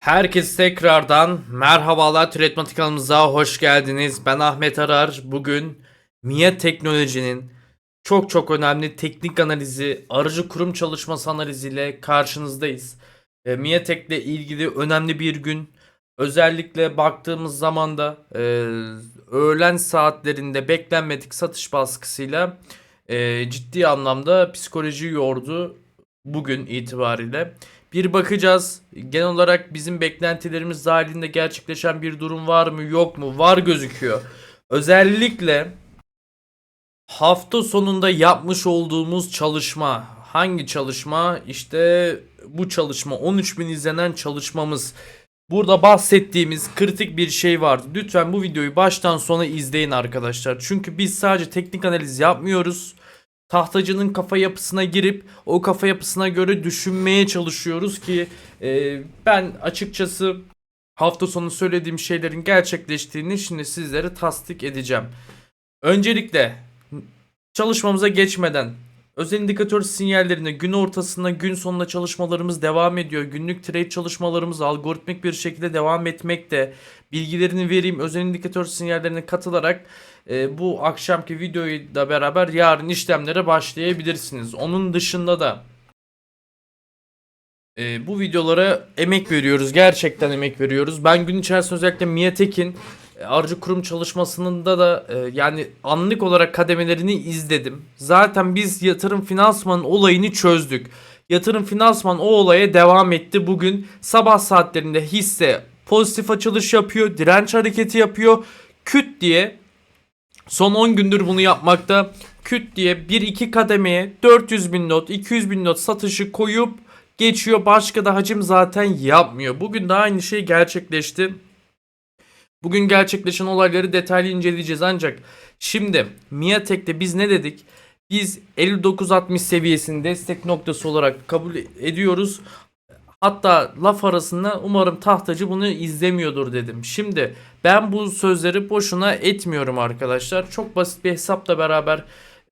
Herkes tekrardan merhabalar Türetmatik kanalımıza hoş geldiniz. Ben Ahmet Arar. Bugün MIA Teknoloji'nin çok çok önemli teknik analizi, aracı kurum çalışması analiziyle karşınızdayız. E, MIA Tek'le ilgili önemli bir gün. Özellikle baktığımız zaman da e, öğlen saatlerinde beklenmedik satış baskısıyla e, ciddi anlamda psikoloji yordu bugün itibariyle. Bir bakacağız. Genel olarak bizim beklentilerimiz dahilinde gerçekleşen bir durum var mı yok mu? Var gözüküyor. Özellikle hafta sonunda yapmış olduğumuz çalışma. Hangi çalışma? İşte bu çalışma. 13 bin izlenen çalışmamız. Burada bahsettiğimiz kritik bir şey vardı. Lütfen bu videoyu baştan sona izleyin arkadaşlar. Çünkü biz sadece teknik analiz yapmıyoruz tahtacının kafa yapısına girip o kafa yapısına göre düşünmeye çalışıyoruz ki e, ben açıkçası hafta sonu söylediğim şeylerin gerçekleştiğini şimdi sizlere tasdik edeceğim. Öncelikle çalışmamıza geçmeden özel indikatör sinyallerine gün ortasında gün sonunda çalışmalarımız devam ediyor. Günlük trade çalışmalarımız algoritmik bir şekilde devam etmekte. Bilgilerini vereyim özel indikatör sinyallerine katılarak e, bu akşamki videoyu da beraber yarın işlemlere başlayabilirsiniz. Onun dışında da e, bu videolara emek veriyoruz. Gerçekten emek veriyoruz. Ben gün içerisinde özellikle Miatek'in e, aracı kurum çalışmasında da e, yani anlık olarak kademelerini izledim. Zaten biz yatırım finansman olayını çözdük. Yatırım finansman o olaya devam etti. Bugün sabah saatlerinde hisse pozitif açılış yapıyor. Direnç hareketi yapıyor. Küt diye Son 10 gündür bunu yapmakta. Küt diye 1-2 kademeye 400 bin not, 200 bin not satışı koyup geçiyor. Başka da hacim zaten yapmıyor. Bugün de aynı şey gerçekleşti. Bugün gerçekleşen olayları detaylı inceleyeceğiz ancak şimdi Miatek'te biz ne dedik? Biz 59.60 seviyesini destek noktası olarak kabul ediyoruz. Hatta laf arasında umarım tahtacı bunu izlemiyordur dedim. Şimdi ben bu sözleri boşuna etmiyorum arkadaşlar. Çok basit bir hesapla beraber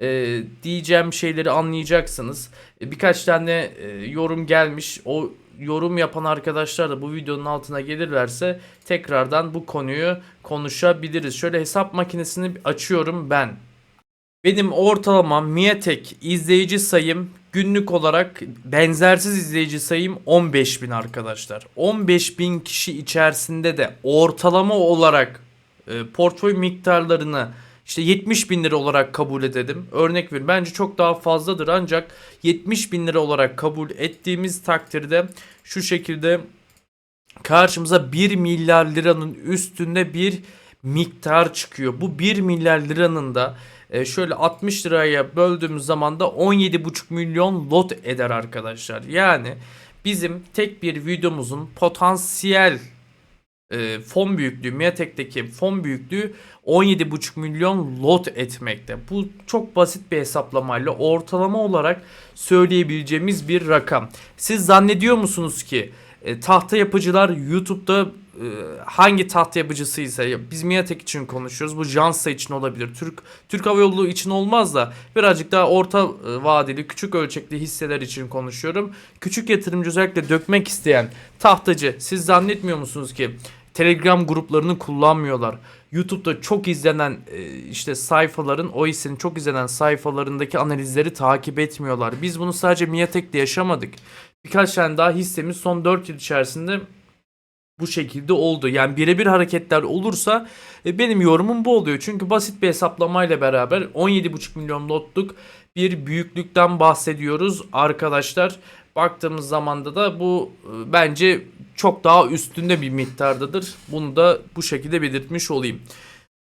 e, diyeceğim şeyleri anlayacaksınız. E, birkaç tane e, yorum gelmiş. O yorum yapan arkadaşlar da bu videonun altına gelirlerse tekrardan bu konuyu konuşabiliriz. Şöyle hesap makinesini açıyorum ben. Benim ortalama Miatek izleyici sayım günlük olarak benzersiz izleyici sayım 15.000 arkadaşlar. 15.000 kişi içerisinde de ortalama olarak e, portföy miktarlarını işte 70 bin lira olarak kabul edelim. Örnek verin. Bence çok daha fazladır ancak 70 bin lira olarak kabul ettiğimiz takdirde şu şekilde karşımıza 1 milyar liranın üstünde bir miktar çıkıyor. Bu 1 milyar liranın da e, şöyle 60 liraya böldüğümüz zaman da 17,5 milyon lot eder arkadaşlar. Yani bizim tek bir videomuzun potansiyel e, fon büyüklüğü Miatek'teki fon büyüklüğü 17,5 milyon lot etmekte. Bu çok basit bir hesaplamayla ortalama olarak söyleyebileceğimiz bir rakam. Siz zannediyor musunuz ki e, tahta yapıcılar YouTube'da e, hangi tahta yapıcısıysa biz Miatek için konuşuyoruz. Bu Jansa için olabilir. Türk Türk Hava Yolu için olmaz da birazcık daha orta e, vadeli küçük ölçekli hisseler için konuşuyorum. Küçük yatırımcı özellikle dökmek isteyen tahtacı siz zannetmiyor musunuz ki Telegram gruplarını kullanmıyorlar. YouTube'da çok izlenen e, işte sayfaların o hissenin çok izlenen sayfalarındaki analizleri takip etmiyorlar. Biz bunu sadece Miatek'te yaşamadık. Birkaç tane daha hissemiz son 4 yıl içerisinde bu şekilde oldu. Yani birebir hareketler olursa e, benim yorumum bu oluyor. Çünkü basit bir hesaplamayla beraber 17,5 milyon lotluk bir büyüklükten bahsediyoruz arkadaşlar. Baktığımız zamanda da bu e, bence çok daha üstünde bir miktardadır. Bunu da bu şekilde belirtmiş olayım.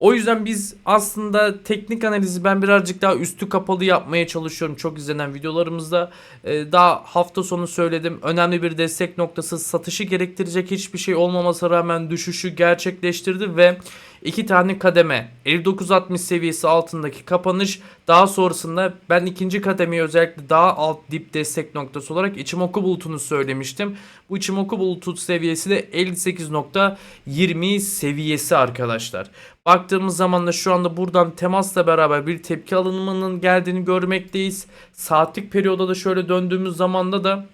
O yüzden biz aslında teknik analizi ben birazcık daha üstü kapalı yapmaya çalışıyorum çok izlenen videolarımızda. Ee, daha hafta sonu söyledim. Önemli bir destek noktası satışı gerektirecek hiçbir şey olmamasına rağmen düşüşü gerçekleştirdi ve iki tane kademe 59.60 seviyesi altındaki kapanış daha sonrasında ben ikinci kademeyi özellikle daha alt dip destek noktası olarak Ichimoku bulutunu söylemiştim. Bu Ichimoku bulutu seviyesi de 58.20 seviyesi arkadaşlar. Baktığımız zaman da şu anda buradan temasla beraber bir tepki alınımının geldiğini görmekteyiz. Saatlik periyoda da şöyle döndüğümüz zamanda da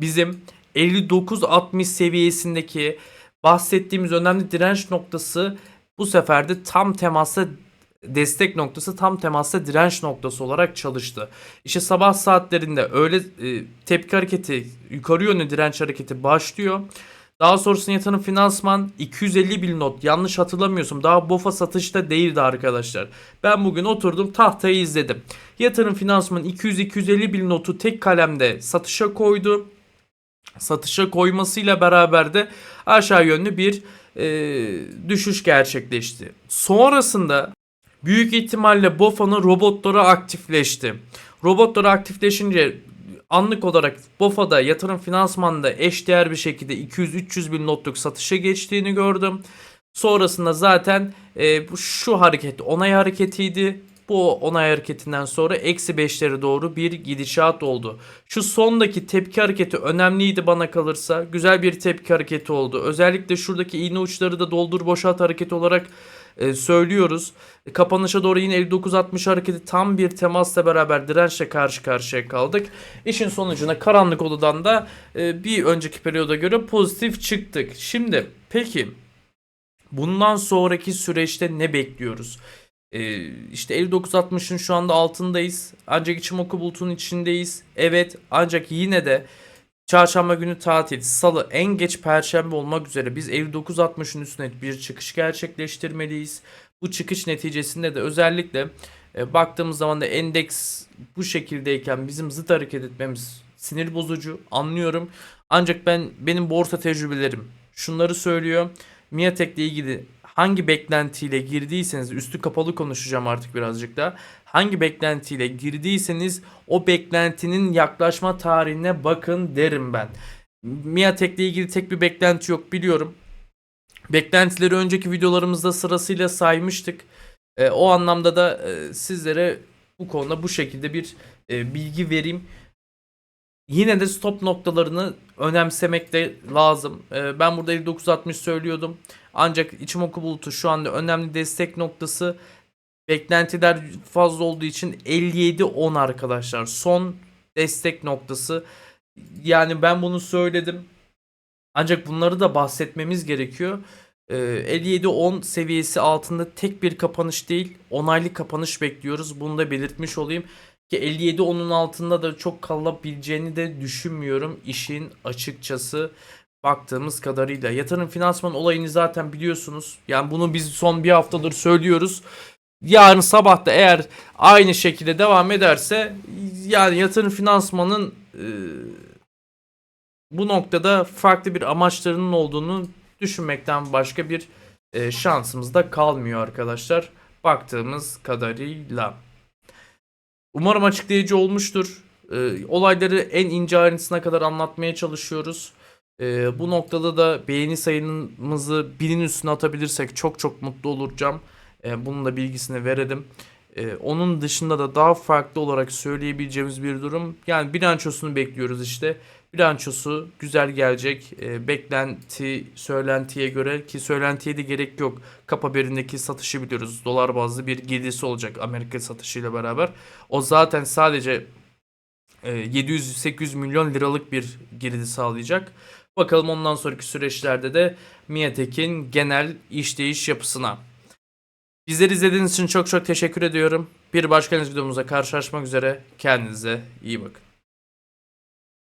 bizim 59-60 seviyesindeki bahsettiğimiz önemli direnç noktası bu sefer de tam temasta destek noktası tam temasta direnç noktası olarak çalıştı. İşte sabah saatlerinde öyle e, tepki hareketi yukarı yönlü direnç hareketi başlıyor. Daha sonrasında yatırım finansman 250 bin not yanlış hatırlamıyorsam daha BOFA satışta değildi arkadaşlar. Ben bugün oturdum tahtayı izledim. Yatırım finansman 200-250 bin notu tek kalemde satışa koydu. Satışa koymasıyla beraber de aşağı yönlü bir e, düşüş gerçekleşti. Sonrasında büyük ihtimalle BOFA'nın robotları aktifleşti. Robotları aktifleşince anlık olarak BOFA'da yatırım finansmanda eşdeğer bir şekilde 200-300 bin notluk satışa geçtiğini gördüm. Sonrasında zaten e, şu hareket onay hareketiydi. Bu onay hareketinden sonra eksi 5'lere doğru bir gidişat oldu. Şu sondaki tepki hareketi önemliydi bana kalırsa. Güzel bir tepki hareketi oldu. Özellikle şuradaki iğne uçları da doldur boşalt hareketi olarak e, söylüyoruz. Kapanışa doğru yine 59-60 hareketi tam bir temasla beraber dirençle karşı karşıya kaldık. İşin sonucunda karanlık odadan da e, bir önceki periyoda göre pozitif çıktık. Şimdi peki bundan sonraki süreçte ne bekliyoruz? Ee, işte 59-60'ın şu anda altındayız. Ancak Ichimoku bulutunun içindeyiz. Evet ancak yine de Çarşamba günü tatil, salı en geç perşembe olmak üzere biz 59-60'ın üstüne bir çıkış gerçekleştirmeliyiz. Bu çıkış neticesinde de özellikle e, baktığımız zaman da endeks bu şekildeyken bizim zıt hareket etmemiz sinir bozucu anlıyorum. Ancak ben benim borsa tecrübelerim şunları söylüyor. Miatek ile ilgili hangi beklentiyle girdiyseniz üstü kapalı konuşacağım artık birazcık da. Hangi beklentiyle girdiyseniz o beklentinin yaklaşma tarihine bakın derim ben. Miatek ile ilgili tek bir beklenti yok biliyorum. Beklentileri önceki videolarımızda sırasıyla saymıştık. E, o anlamda da e, sizlere bu konuda bu şekilde bir e, bilgi vereyim. Yine de stop noktalarını önemsemek de lazım. E, ben burada 59-60 söylüyordum. Ancak Ichimoku bulutu şu anda önemli destek noktası. Beklentiler fazla olduğu için 57-10 arkadaşlar. Son destek noktası. Yani ben bunu söyledim. Ancak bunları da bahsetmemiz gerekiyor. Ee, 57-10 seviyesi altında tek bir kapanış değil, onaylı kapanış bekliyoruz. Bunu da belirtmiş olayım. Ki 57-10'un altında da çok kalabileceğini de düşünmüyorum işin açıkçası baktığımız kadarıyla. Yatırım finansman olayını zaten biliyorsunuz. Yani bunu biz son bir haftadır söylüyoruz. Yarın sabah da eğer aynı şekilde devam ederse yani yatırım finansmanın e, bu noktada farklı bir amaçlarının olduğunu düşünmekten başka bir e, şansımız da kalmıyor arkadaşlar. Baktığımız kadarıyla. Umarım açıklayıcı olmuştur. E, olayları en ince ayrıntısına kadar anlatmaya çalışıyoruz. E, bu noktada da beğeni sayımızı binin üstüne atabilirsek çok çok mutlu olacağım. E, bunun da bilgisini verelim. E, onun dışında da daha farklı olarak söyleyebileceğimiz bir durum. Yani bilançosunu bekliyoruz işte. Bilançosu güzel gelecek. E, beklenti, söylentiye göre ki söylentiye de gerek yok. Kap haberindeki satışı biliyoruz. Dolar bazlı bir girdisi olacak Amerika satışıyla beraber. O zaten sadece e, 700-800 milyon liralık bir girdi sağlayacak. Bakalım ondan sonraki süreçlerde de Miatek'in genel işleyiş yapısına. Bizleri izlediğiniz için çok çok teşekkür ediyorum. Bir başka videomuzda karşılaşmak üzere. Kendinize iyi bakın.